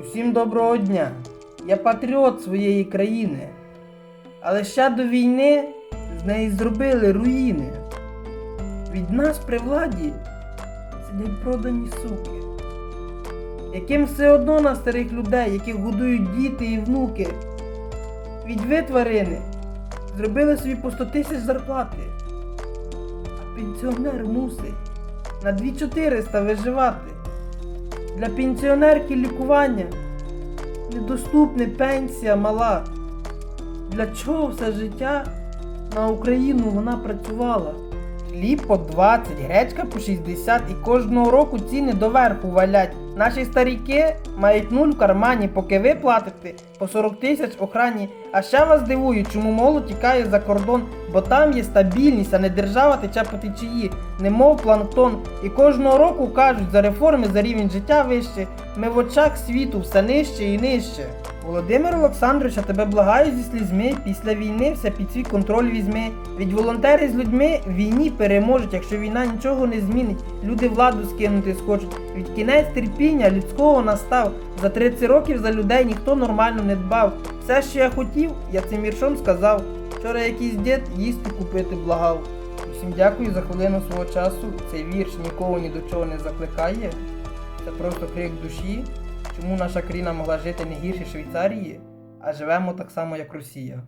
Усім доброго дня. Я патріот своєї країни. Але ще до війни з неї зробили руїни. Від нас при владі сидять продані суки, яким все одно на старих людей, яких годують діти і внуки. Від ви тварини зробили собі по 100 тисяч зарплати. А пенсіонер мусить на 2400 виживати. Для пенсіонерки лікування недоступне пенсія мала. Для чого все життя на Україну вона працювала? Хліб по 20, гречка по 60 і кожного року ціни доверху валять. Наші старіки мають нуль в кармані, поки ви платите по 40 тисяч охрані. А ще вас дивує, чому молодь тікає за кордон, бо там є стабільність, а не держава тече по течії, немов планктон. І кожного року кажуть за реформи, за рівень життя вище. Ми в очах світу все нижче і нижче. Володимир Олександрович, я тебе благаю зі слізьми. Після війни все під свій контроль візьми. Від волонтери з людьми в війні переможуть, якщо війна нічого не змінить. Люди владу скинути схочуть. Від кінець терпіння людського настав. За 30 років за людей ніхто нормально не дбав. Все, що я хотів, я цим віршом сказав. Вчора якийсь дід їсти купити благав. Усім дякую за хвилину свого часу. Цей вірш нікого ні до чого не закликає. Це просто крик душі. Чому наша країна могла жити не гірше Швейцарії, а живемо так само, як Росія.